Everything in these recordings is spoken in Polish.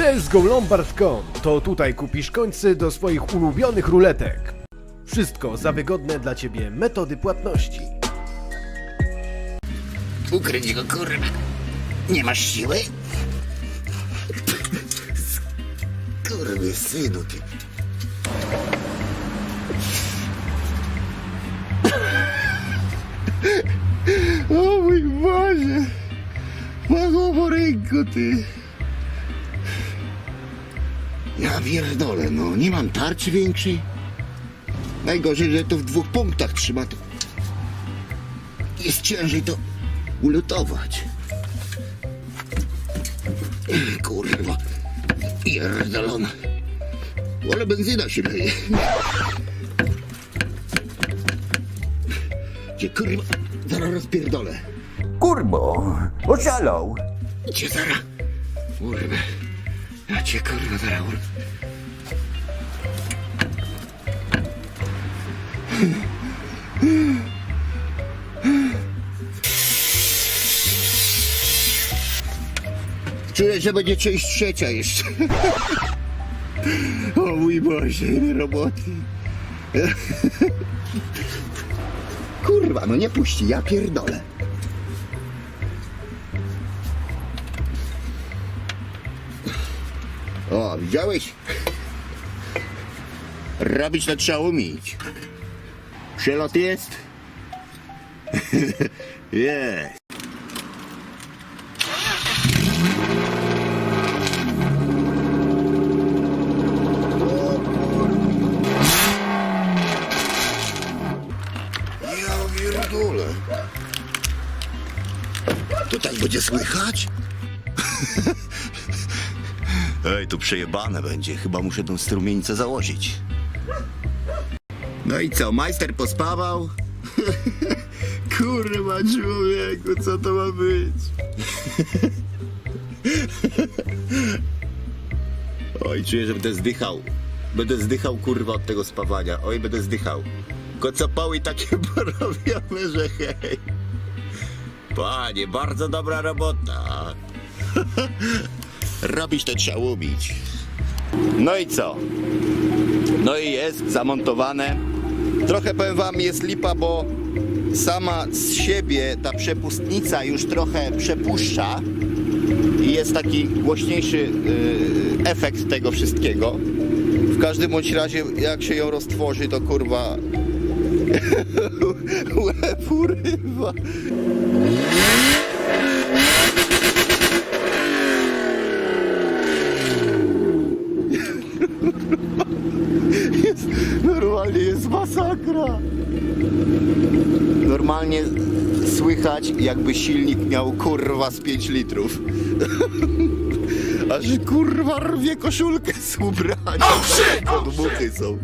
CSGO Lombard.com to tutaj kupisz końce do swoich ulubionych ruletek. Wszystko za wygodne dla Ciebie metody płatności. Ukryć go, kurwa. Nie masz siły? Kurwy synu, ty. O mój Boże! Mało ręko, ty. Ja pierdolę, no. Nie mam tarczy większej. Najgorzej, że to w dwóch punktach trzyma. To jest ciężej to ulotować. Kurwa. Pierdolona. Ale benzyna się leje. Cię kurwa, zaraz rozpierdolę. Kurbo, oszalał. Cię zaraz. Kurwa. Ja kurwa zaraz. Czuję, że będzie część trzecia jeszcze. O mój Boże, ile roboty. Kurwa, no nie puści, ja pierdolę. O, widziałeś? Robić to trzeba umieć. Przelot jest? jest. To tak będzie słychać? Ej, tu przejebane będzie. Chyba muszę tą strumienicę założyć. No i co, majster pospawał? Kurwa, człowieku, co to ma być? Oj, czuję, że będę zdychał. Będę zdychał, kurwa, od tego spawania. Oj, będę zdychał. Kocopały takie porobione, że hej. Panie, bardzo dobra robota. Robić to trzeba umieć. No i co? No i jest zamontowane. Trochę powiem wam jest lipa, bo sama z siebie ta przepustnica już trochę przepuszcza i jest taki głośniejszy yy, efekt tego wszystkiego. W każdym bądź razie jak się ją roztworzy to kurwa łeb urywa. Jest, normalnie jest masakra. Normalnie słychać jakby silnik miał kurwa z 5 litrów. Aż kurwa rwie koszulkę z ubrania. Podmuchy są.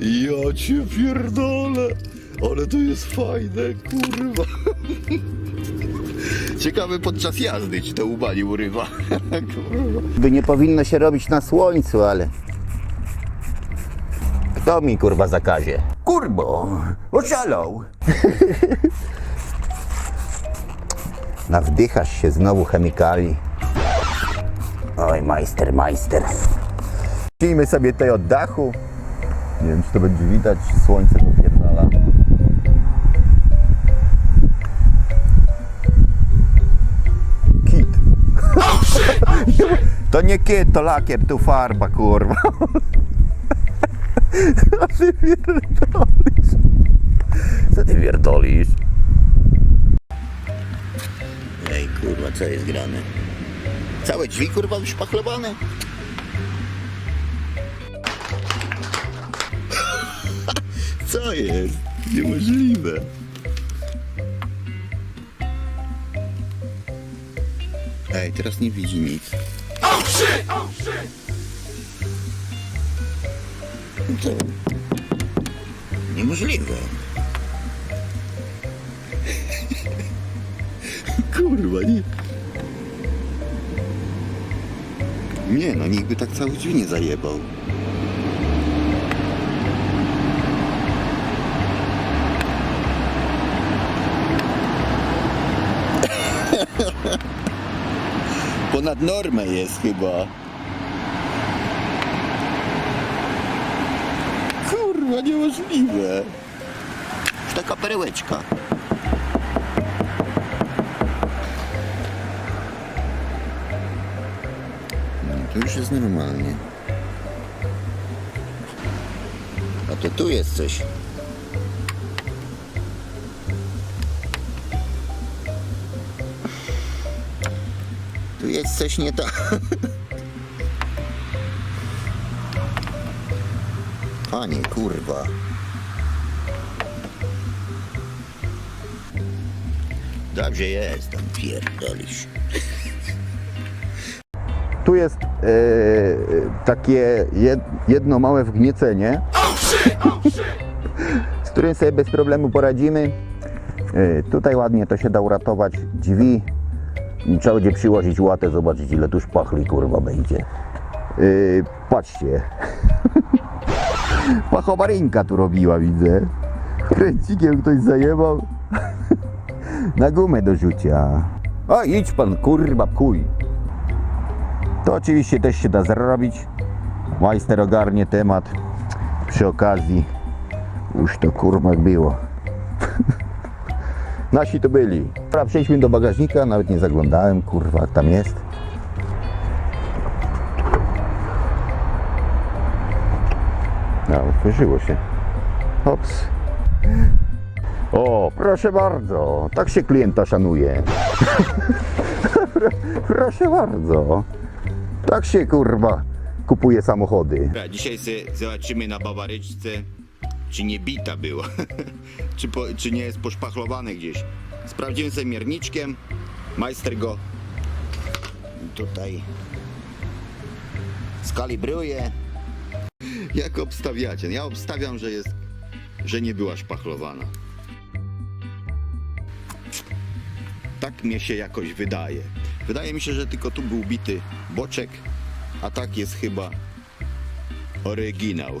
Ja cię pierdolę. Ale to jest fajne, kurwa. Ciekawe podczas jazdy ci to ubani urywa. kurwa. By nie powinno się robić na słońcu, ale... Kto mi kurwa zakazie? Kurbo, oszalał. Nawdychasz się znowu chemikali. Oj, majster, majster. Zacznijmy sobie tutaj od dachu. Nie wiem, czy to będzie widać, słońce popierdala. Kit. To nie kit, to lakier, tu farba, kurwa. Co ty pierdolisz? Co ty pierdolisz? Ej, kurwa, co jest grane? Całe drzwi, kurwa, już pachlebane? Co jest? Niemożliwe. Ej, teraz nie widzi nic. Co? Niemożliwe. Kurwa, nie. Nie no, nikt by tak całych drzwi nie zajebał. Ponad normę jest chyba. Kurwa, niemożliwe. Już taka perełeczka. No, to już jest normalnie. A to tu jest coś. Tu jest coś nie tak. Panie, kurwa. Dobrze jest, tam pierdolisz. Tu jest e, takie jed, jedno małe wgniecenie, z którym sobie bez problemu poradzimy. E, tutaj ładnie to się da uratować. Drzwi. Trzeba będzie przyłożyć łatę, zobaczyć ile tu szpachli kurwa będzie. E, patrzcie. Pachomarynka tu robiła, widzę. Kręcikiem ktoś zajebał. Na gumę do rzucia. O, idź pan, kurwa, kuj. To oczywiście też się da zrobić. Majster ogarnie temat przy okazji. Już to kurwa było. Nasi to byli. Przejdźmy do bagażnika, nawet nie zaglądałem, kurwa, tam jest. Otworzyło się. Hops. O, proszę bardzo, tak się klienta szanuje. proszę bardzo. Tak się kurwa kupuje samochody. Dobra, dzisiaj sobie zobaczymy na babaryczce, czy nie bita była, czy, po, czy nie jest poszpachlowane gdzieś. Sprawdzimy sobie mierniczkiem, majster go tutaj skalibruje. Jak obstawiacie? Ja obstawiam, że jest, że nie była szpachlowana. Tak mnie się jakoś wydaje. Wydaje mi się, że tylko tu był bity boczek, a tak jest chyba oryginał.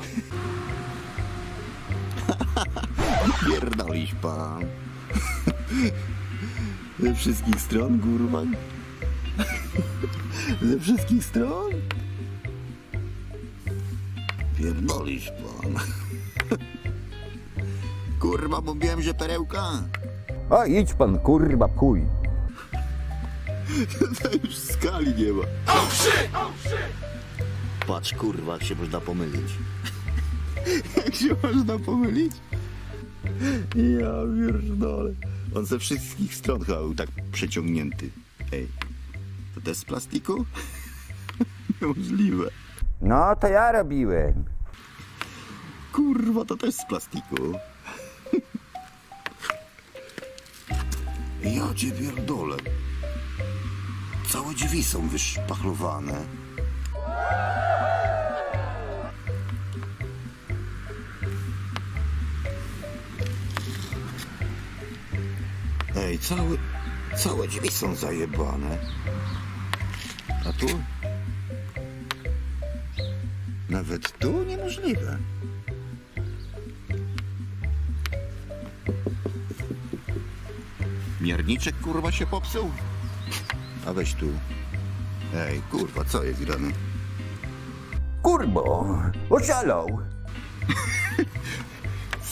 Pierdolisz pan. Ze wszystkich stron, kurwa. Ze wszystkich stron? Pierdolisz pan. Kurwa, mówiłem, że perełka. O, idź pan kurwa kuj. To już skali nie ma. Patrz kurwa, jak się można pomylić. jak się można pomylić? Ja pierdolę. On ze wszystkich stron chyba był tak przeciągnięty. Ej, to też z plastiku? Niemożliwe. No to ja robiłem. Kurwa, to też z plastiku. Ja cię pierdolę. Całe drzwi są wyszpachlowane. Ej, całe, całe drzwi są zajebane. A tu? Nawet tu niemożliwe. Mierniczek kurwa się popsuł? A weź tu. Ej, kurwa, co jest grane? Kurbo, oszalał.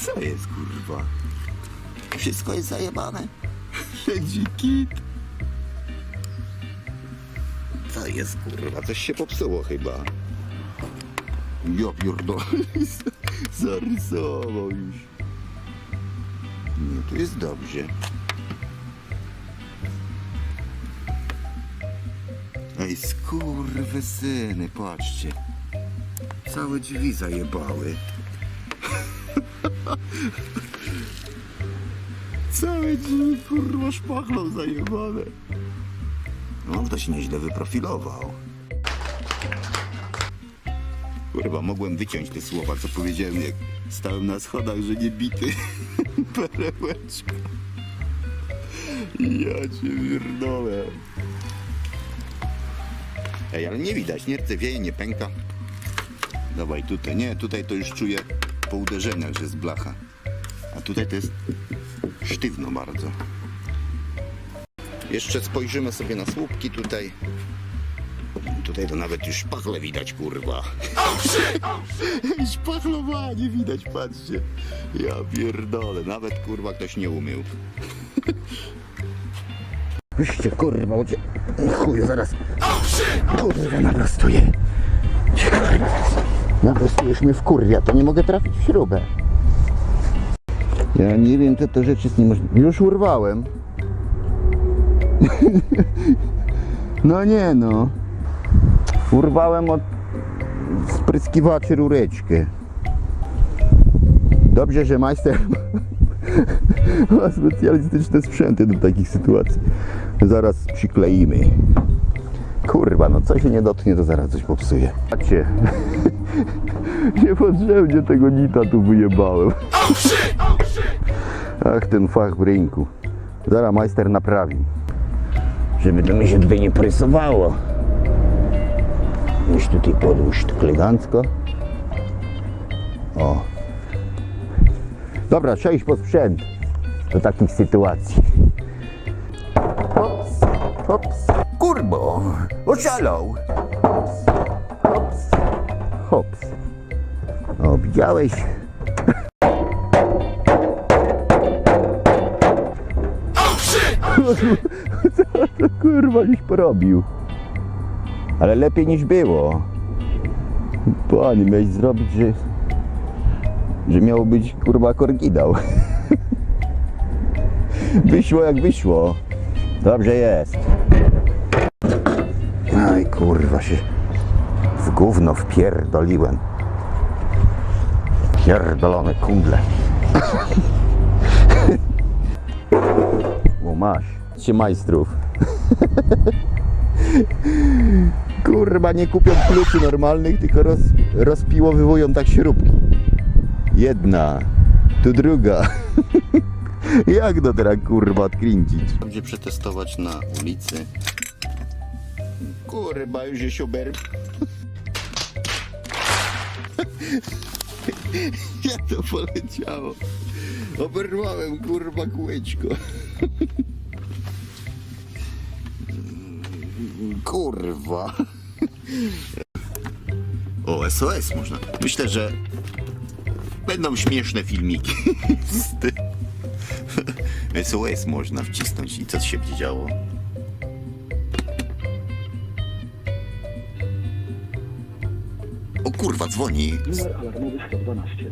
Co jest kurwa? Wszystko jest zajebane? Siedzi kit. Co jest kurwa? Coś się popsuło chyba. Ja pierdolę. Zarysował już. Nie, tu jest dobrze. Ej, skurwy syny, patrzcie. Całe drzwi zajebały. Całe drzwi kurwa szpachlą zajebane. No, ktoś nieźle wyprofilował. Kurwa, mogłem wyciąć te słowa, co powiedziałem, jak stałem na schodach, że nie bity. Perełeczka. Ja cię pierdolę. Ej, ale nie widać, nie rdzewieje, nie pęka. Dawaj tutaj, nie, tutaj to już czuję po uderzeniach, że jest blacha. A tutaj to jest sztywno bardzo. Jeszcze spojrzymy sobie na słupki tutaj. Tutaj to nawet już szpachle widać, kurwa. Szpachlowanie widać, patrzcie. Ja pierdolę, nawet kurwa ktoś nie umył. Wyście kurwa, bo cię... Chuj, zaraz... Kurwa, naprostuję. Naprostujesz mnie w kurwia, to nie mogę trafić w śrubę. Ja nie wiem, co to rzecz jest niemożliwe. Już urwałem. no nie no. Urwałem od spryskiwaczy rureczkę. Dobrze, że majster ma specjalistyczne sprzęty do takich sytuacji. Zaraz przykleimy. Kurwa, no co się nie dotknie, to zaraz coś popsuje. Patrzcie. Niepotrzebnie tego nita tu wyjebałem. Ach, ten fach w rynku. Zaraz majster naprawi. Żeby to mi się tutaj nie presowało. Już tutaj podłóż tak elegancko. O. Dobra, trzeba iść po sprzęt do takich sytuacji. Hops, hops. Kurbo, oszalał. Hops, hops, hops. O, widziałeś? Co to kurwa już porobił? Ale lepiej niż było. Panie, miałeś zrobić, że... Że miało być kurwa korgidał. Wyszło jak wyszło. Dobrze jest. Aj kurwa się w gówno wpierdoliłem. Pierdolone kundle. O masz. Cię majstrów. Kurwa, nie kupią kluczy normalnych, tylko roz, rozpiłowywują tak śrubki. Jedna, tu druga. Jak to teraz kurwa odkręcić? Będzie przetestować na ulicy. Kurwa, już jest uber. Jak to poleciało? Oberwałem kurwa kółeczko. Kurwa. O, SOS można. Myślę, że będą śmieszne filmiki z tym. SOS można wcisnąć i co się będzie działo. O kurwa, dzwoni. Numer alarmowy 112.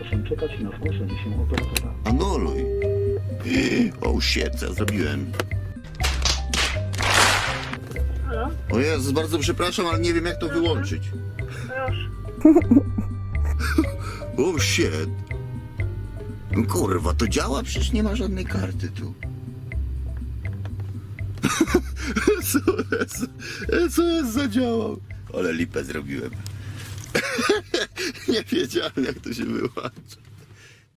Proszę czekać na zgłoszenie się operatora. Anuluj. O shit, co ja zrobiłem? O Jezus, bardzo przepraszam, ale nie wiem jak to wyłączyć. O shit. No Kurwa, to działa? Przecież nie ma żadnej karty tu. SOS, SOS zadziałał. Ale lipę zrobiłem. nie wiedziałem jak to się wyłącza.